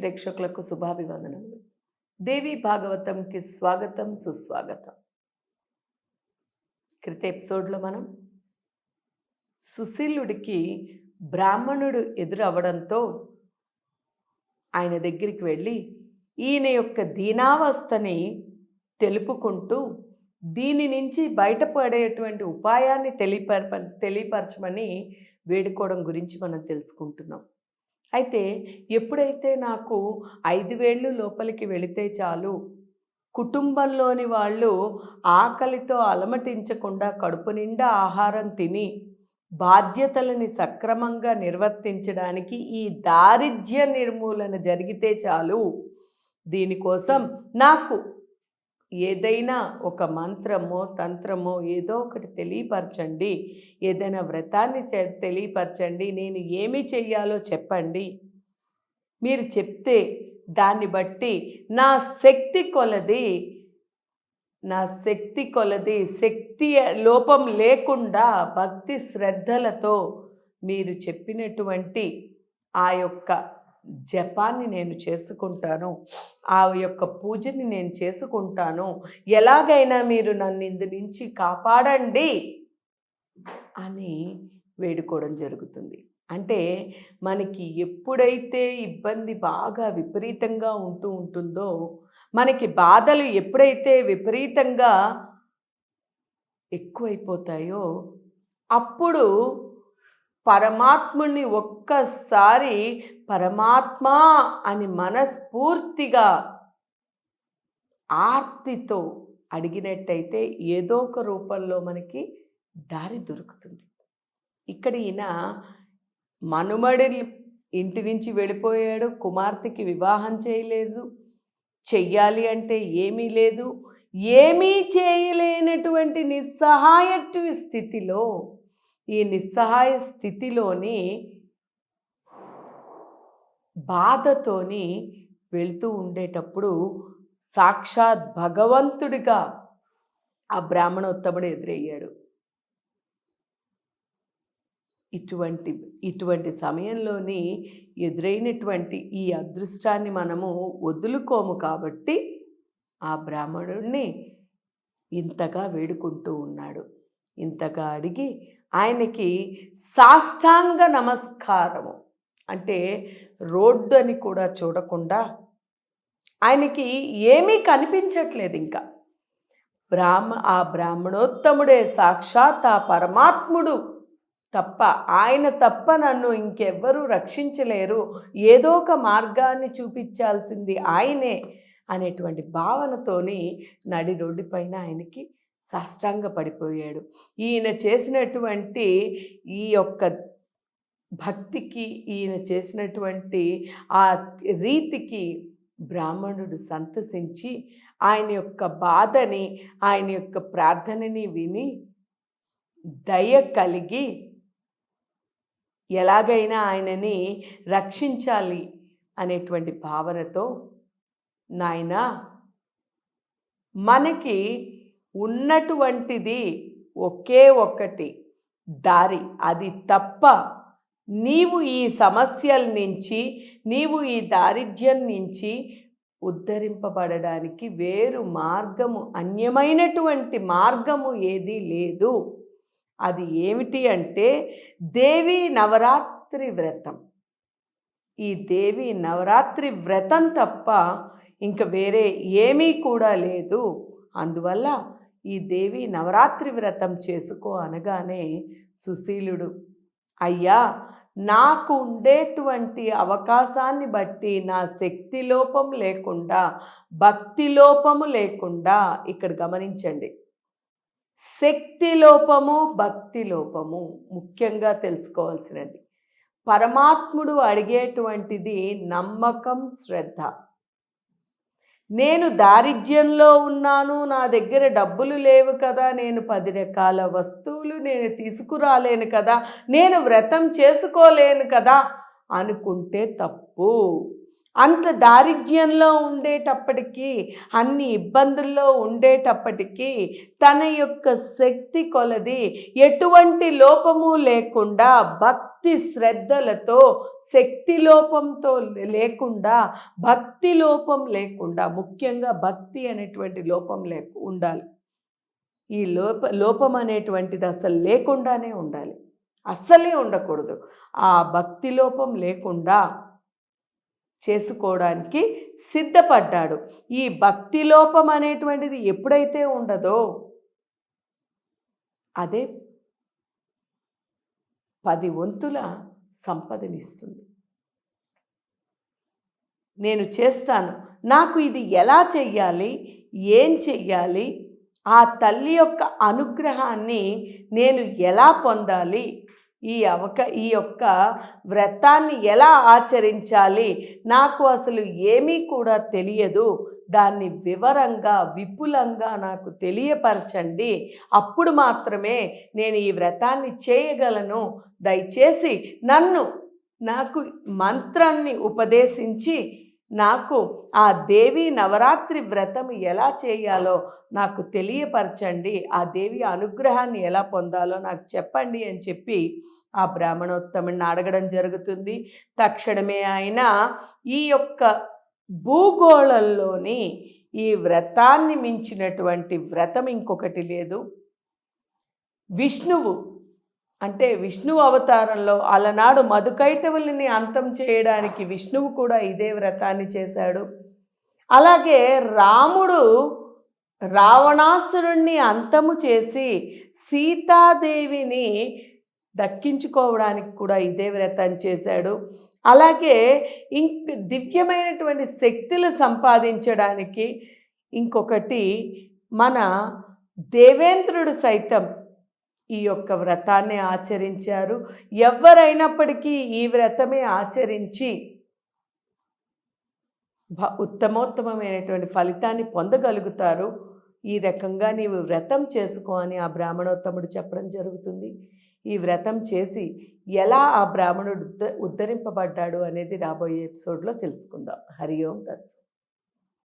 ప్రేక్షకులకు శుభాభివందనములు. దేవి భాగవతంకి స్వాగతం సుస్వాగతం. క్రిత ఎపిసోడ్లో మనం సుశీలుడికి బ్రాహ్మణుడు ఎదురవ్వడంతో ఆయన దగ్గరికి వెళ్ళి ఈయన యొక్క దీనావస్థని తెలుపుకుంటూ దీని నుంచి బయటపడేటువంటి ఉపాయాన్ని తెలియపరప తెలియపరచమని వేడుకోవడం గురించి మనం తెలుసుకుంటున్నాం. అయితే ఎప్పుడైతే నాకు ఐదు వేళ్ళు లోపలికి వెళితే చాలు కుటుంబంలోని వాళ్ళు ఆకలితో అలమటించకుండా కడుపు నిండా ఆహారం తిని బాధ్యతలని సక్రమంగా నిర్వర్తించడానికి ఈ దారిద్ర్య నిర్మూలన జరిగితే చాలు. దీనికోసం నాకు ఏదైనా ఒక మంత్రమో తంత్రమో ఏదో ఒకటి తెలియపరచండి. ఏదైనా వ్రతాన్ని తెలియపరచండి. నేను ఏమి చెయ్యాలో చెప్పండి. మీరు చెప్తే దాన్ని బట్టి నా శక్తి కొలది. నా శక్తి కొలది. శక్తి లోపం లేకుండా భక్తి శ్రద్ధలతో మీరు చెప్పినటువంటి ఆ యొక్క జపాన్ని నేను చేసుకుంటాను ఆ యొక్క పూజని నేను చేసుకుంటాను ఎలాగైనా మీరు నన్ను ఇందు నుంచి కాపాడండి అని వేడుకోవడం జరుగుతుంది. అంటే మనకి ఎప్పుడైతే ఇబ్బంది బాగా విపరీతంగా ఉంటూ ఉంటుందో మనకి బాధలు ఎప్పుడైతే విపరీతంగా ఎక్కువైపోతాయో అప్పుడు పరమాత్ముణ్ణి ఒక్కసారి పరమాత్మ అని మనస్ఫూర్తిగా ఆర్తితో అడిగినట్టయితే ఏదో ఒక రూపంలో మనకి దారి దొరుకుతుంది. ఇక్కడ ఈయన మనుమడి ఇంటి నుంచి వెళ్ళిపోయాడు కుమార్తెకి వివాహం చేయలేదు చెయ్యాలి అంటే ఏమీ లేదు ఏమీ చేయలేనటువంటి నిస్సహాయ స్థితిలో ఈ నిస్సహాయ స్థితిలోని బాధతోని వెళుతూ ఉండేటప్పుడు సాక్షాత్ భగవంతుడిగా ఆ బ్రాహ్మణోత్తముడు ఎదురయ్యాడు. ఇటువంటి ఇటువంటి సమయంలోని ఎదురైనటువంటి ఈ అదృష్టాన్ని మనము వదులుకోము కాబట్టి ఆ బ్రాహ్మణుడిని ఇంతగా వేడుకుంటూ ఉన్నాడు. ఇంతగా అడిగి ఆయనకి సాష్టాంగ నమస్కారము. అంటే రోడ్డు అని కూడా చూడకుండా ఆయనకి ఏమీ కనిపించట్లేదు ఇంకా. బ్రాహ్మ ఆ బ్రాహ్మణోత్తముడే సాక్షాత్ ఆ పరమాత్ముడు తప్ప ఆయన తప్ప నన్ను ఇంకెవ్వరూ రక్షించలేరు. ఏదో ఒక మార్గాన్ని చూపించాల్సింది ఆయనే అనేటువంటి భావనతోని నడి రోడ్డుపైన ఆయనకి సాష్టాంగ పడిపోయాడు. ఈయన చేసినటువంటి ఈ యొక్క భక్తికి ఈయన చేసినటువంటి ఆ రీతికి బ్రాహ్మణుడు సంతసించి ఆయన యొక్క బాధని ఆయన యొక్క ప్రార్థనని విని దయ కలిగి ఎలాగైనా ఆయనని రక్షించాలి అనేటువంటి భావనతో నాయన మనకి ఉన్నటువంటిది ఒకే ఒక్కటి. దారి అది తప్ప నీవు ఈ సమస్యల నుంచి నీవు ఈ దారిద్ర్యం నుంచి ఉద్ధరింపబడడానికి వేరు మార్గము అన్యమైనటువంటి మార్గము ఏదీ లేదు. అది ఏమిటి అంటే దేవి నవరాత్రి వ్రతం. ఈ దేవి నవరాత్రి వ్రతం తప్ప ఇంక వేరే ఏమీ కూడా లేదు. అందువల్ల ఈ దేవి నవరాత్రి వ్రతం చేసుకో అనగానే సుశీలుడు అయ్యా నాకు ఉండేటువంటి అవకాశాన్ని బట్టి నా శక్తి లోపం లేకుండా భక్తి లోపము లేకుండా ఇక్కడ గమనించండి. శక్తి లోపము భక్తి లోపము ముఖ్యంగా తెలుసుకోవాల్సినది. పరమాత్ముడు అడిగేటువంటిది నమ్మకం శ్రద్ధ. నేను దారిద్ర్యంలో ఉన్నాను నా దగ్గర డబ్బులు లేవు కదా నేను పది రకాల వస్తువులు నేను తీసుకురాలేను కదా నేను వ్రతం చేసుకోలేను కదా అనుకుంటే తప్పు. అంత దారిద్ర్యంలో ఉండేటప్పటికీ అన్ని ఇబ్బందుల్లో ఉండేటప్పటికీ తన యొక్క శక్తి కొలది ఎటువంటి లోపము లేకుండా భక్తి శ్రద్ధలతో శక్తి లోపంతో లేకుండా భక్తి లోపం లేకుండా ముఖ్యంగా భక్తి అనేటువంటి లోపం లే ఉండాలి. ఈ లోప లోపం అనేటువంటిది అసలు లేకుండానే ఉండాలి. అస్సలే ఉండకూడదు. ఆ భక్తి లోపం లేకుండా చేసుకోవడానికి సిద్ధపడ్డాడు. ఈ భక్తి లోపం అనేటువంటిది ఎప్పుడైతే ఉండదో అదే పది వంతుల సంపదనిస్తుంది. నేను చేస్తాను. నాకు ఇది ఎలా చెయ్యాలి? ఏం చెయ్యాలి? ఆ తల్లి యొక్క అనుగ్రహాన్ని నేను ఎలా పొందాలి? ఈ అవక ఈ యొక్క వ్రతాన్ని ఎలా ఆచరించాలి? నాకు అసలు ఏమీ కూడా తెలియదు. దాన్ని వివరంగా విపులంగా నాకు తెలియపరచండి. అప్పుడు మాత్రమే నేను ఈ వ్రతాన్ని చేయగలను. దయచేసి నన్ను నాకు మంత్రాన్ని ఉపదేశించి నాకు ఆ దేవి నవరాత్రి వ్రతం ఎలా చేయాలో నాకు తెలియపరచండి ఆ దేవి అనుగ్రహాన్ని ఎలా పొందాలో నాకు చెప్పండి అని చెప్పి ఆ బ్రాహ్మణోత్తముడిని అడగడం జరుగుతుంది. తక్షణమే ఆయన ఈ యొక్క భూగోళంలోని ఈ వ్రతాన్ని మించినటువంటి వ్రతం ఇంకొకటి లేదు. విష్ణువు అంటే విష్ణువు అవతారంలో అలనాడు మధుకైటవుల్ని అంతం చేయడానికి విష్ణువు కూడా ఇదే వ్రతాన్ని చేశాడు. అలాగే రాముడు రావణాసురుణ్ణి అంతము చేసి సీతాదేవిని దక్కించుకోవడానికి కూడా ఇదే వ్రతం చేశాడు. అలాగే ఇంక దివ్యమైనటువంటి శక్తులు సంపాదించడానికి ఇంకొకటి మన దేవేంద్రుడు సైతం ఈ యొక్క వ్రతాన్ని ఆచరించారు. ఎవరైనప్పటికీ ఈ వ్రతమే ఆచరించి భ- ఉత్తమోత్తమమైనటువంటి ఫలితాన్ని పొందగలుగుతారు. ఈ రకంగా నీవు వ్రతం చేసుకో అని ఆ బ్రాహ్మణోత్తముడు చెప్పడం జరుగుతుంది. ఈ వ్రతం చేసి ఎలా ఆ బ్రాహ్మణుడు ఉద్ధ ఉద్ధరింపబడ్డాడు అనేది రాబోయే ఎపిసోడ్లో తెలుసుకుందాం. హరి ఓం తత్సం.